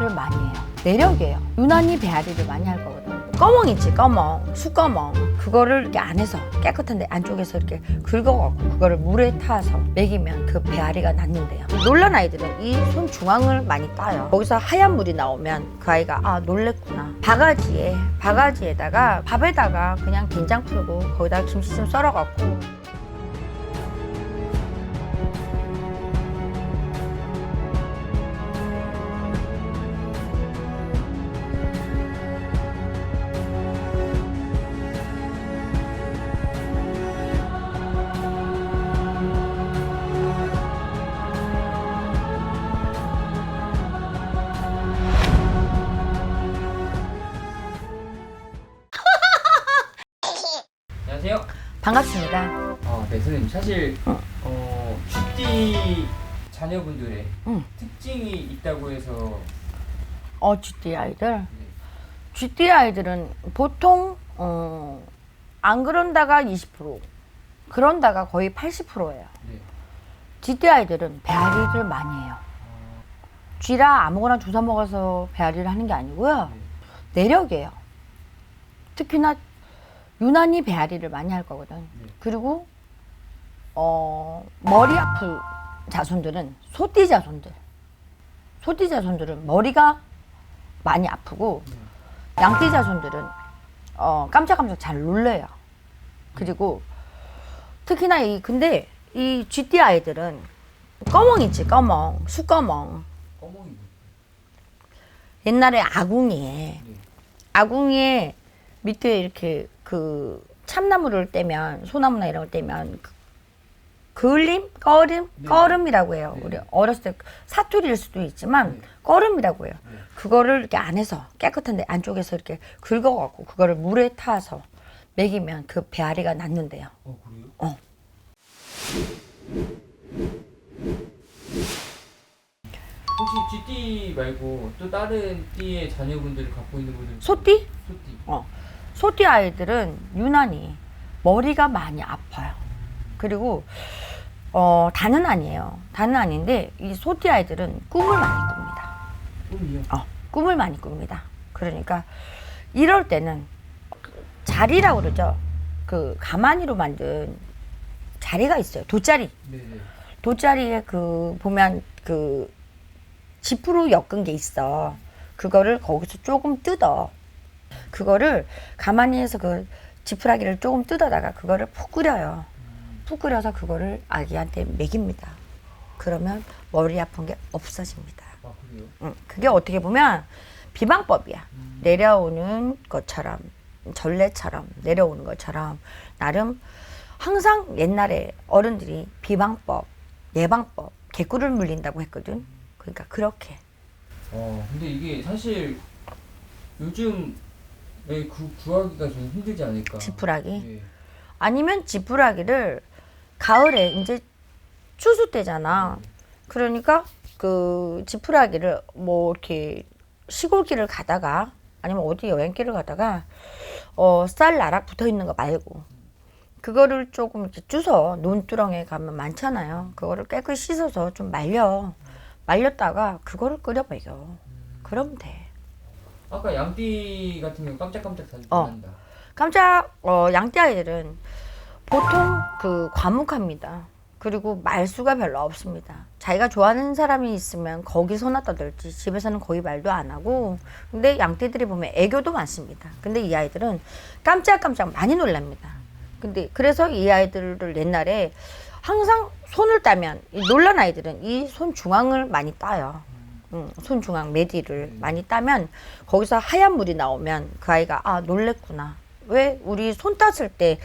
배앓이를 많이 해요. 내력이에요. 유난히 배앓이를 많이 할 거거든. 꺼멍 있지, 꺼멍. 수꺼멍. 그거를 이렇게 안에서 깨끗한데 안쪽에서 이렇게 긁어갖고 그거를 물에 타서 먹이면 그 배앓이가 낫는데요. 놀란 아이들은 이 손 중앙을 많이 따요. 거기서 하얀 물이 나오면 그 아이가 아 놀랬구나. 바가지에 바가지에다가 밥에다가 그냥 된장 풀고 거기다가 김치 좀 썰어갖고 반갑습니다. 어, 네 선생님 사실 어. 어, 쥐띠 자녀분들의 응. 특징이 있다고 해서 어, 쥐띠 아이들. 네. 쥐띠 아이들은 보통 어, 안 그런다가 20%, 그런다가 거의 80%예요. 네. 쥐띠 아이들은 배앓이를 많이 해요. 어, 쥐라 아무거나 주워 먹어서 배앓이를 하는 게 아니고요. 네. 내력이에요. 특히나 유난히 배앓이를 많이 할 거거든. 네. 그리고 어, 머리 아픈 자손들은 소띠 자손들. 소띠 자손들은 머리가 많이 아프고 네. 양띠 자손들은 어, 깜짝깜짝 잘 놀래요. 그리고 특히나 이 근데 이 쥐띠 아이들은 꺼멍 있지 꺼멍 수꺼멍 꺼멍이 옛날에 아궁이에 네. 아궁이에 밑에 이렇게 그 참나무를 떼면 소나무나 이런 걸 떼면 그, 그을림 꺼름 네. 꺼름이라고 해요. 네. 우리 어렸을 때 사투리일 수도 있지만 네. 꺼름이라고 해요. 네. 그거를 이렇게 안에서 깨끗한데 안쪽에서 이렇게 긁어갖고 그거를 물에 타서 먹이면 그 배앓이가 낫는데요. 어 그래요? 어. 혹시 쥐띠 말고 또 다른 띠의 자녀분들을 갖고 있는 분들 소띠? 소띠 어. 소띠 아이들은 유난히 머리가 많이 아파요. 그리고 어, 다는 아니에요. 다는 아닌데 이 소띠 아이들은 꿈을 많이 꿉니다. 꿈이요? 어, 꿈을 많이 꿉니다. 그러니까 이럴 때는 자리라고 그러죠. 그 가마니로 만든 자리가 있어요. 돗자리. 네네. 돗자리에 그 보면 그 지프로 엮은 게 있어. 그거를 거기서 조금 뜯어. 그거를 가만히 해서 그 지푸라기를 조금 뜯어다가 그거를 푹 끓여요. 푹 끓여서 그거를 아기한테 먹입니다. 그러면 머리 아픈 게 없어집니다. 아 그래요? 응, 그게 어떻게 보면 비방법이야. 내려오는 것처럼 전례처럼 내려오는 것처럼 나름 항상 옛날에 어른들이 비방법, 예방법, 개꿀을 물린다고 했거든. 그러니까 그렇게 어 근데 이게 사실 요즘 왜 구, 구하기가 좀 힘들지 않을까? 지푸라기 네. 아니면 지푸라기를 가을에 이제 추수 때잖아. 그러니까 그 지푸라기를 뭐 이렇게 시골길을 가다가 아니면 어디 여행길을 가다가 어 쌀 나락 붙어 있는 거 말고 그거를 조금 이렇게 주워 논두렁에 가면 많잖아요. 그거를 깨끗이 씻어서 좀 말려 말렸다가 그거를 끓여 먹여. 그러면 돼. 아까 양띠 같은 경우 깜짝깜짝 어. 난다. 깜짝 어, 양떼 아이들은 보통 그 과묵합니다. 그리고 말수가 별로 없습니다. 자기가 좋아하는 사람이 있으면 거기 손아 떠들지 집에서는 거의 말도 안 하고 근데 양떼들이 보면 애교도 많습니다. 근데 이 아이들은 깜짝깜짝 많이 놀랍니다. 근데 그래서 이 아이들을 옛날에 항상 손을 따면 이 놀란 아이들은 이 손 중앙을 많이 따요. 음, 손 중앙 메디를 많이 따면 거기서 하얀 물이 나오면 그 아이가 아 놀랬구나. 왜 우리 손 땄을 때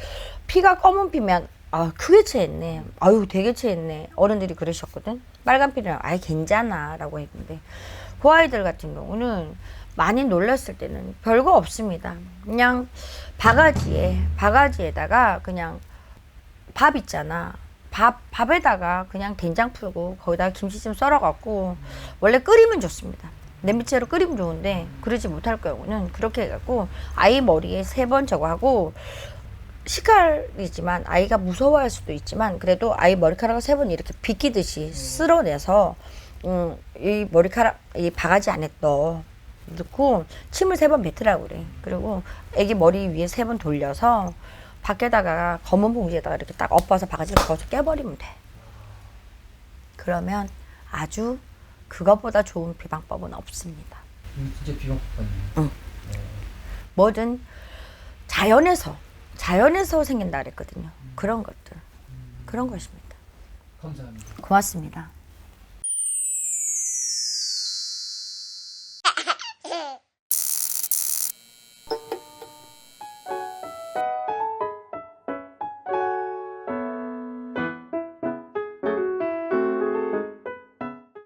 피가 검은 피면 아 크게 체했네. 아유 되게 체했네. 어른들이 그러셨거든. 빨간 피는 아예 괜찮아 라고 했는데 그 아이들 같은 경우는 많이 놀랐을 때는 별거 없습니다. 그냥 바가지에 바가지에다가 그냥 밥 있잖아. 밥 밥에다가 그냥 된장 풀고 거기다가 김치 좀 썰어갖고 원래 끓이면 좋습니다. 냄비채로 끓이면 좋은데 그러지 못할 경우는 그렇게 해갖고 아이 머리에 세 번 저거 하고 식칼이지만 아이가 무서워할 수도 있지만 그래도 아이 머리카락을 세 번 이렇게 비키듯이 쓸어내서 음, 이 머리카락 이 바가지 안에 넣어 넣고 침을 세 번 뱉으라고 그래. 그리고 애기 머리 위에 세 번 돌려서 밖에다가 검은 봉지에다가 이렇게 딱 엎어서 바가지를 거서 깨버리면 돼. 그러면 아주 그것보다 좋은 비방법은 없습니다. 이거 진짜 비방법이네요. 응. 뭐든 자연에서 자연에서 생긴다 그랬거든요. 그런 것들 그런 것입니다. 감사합니다. 고맙습니다.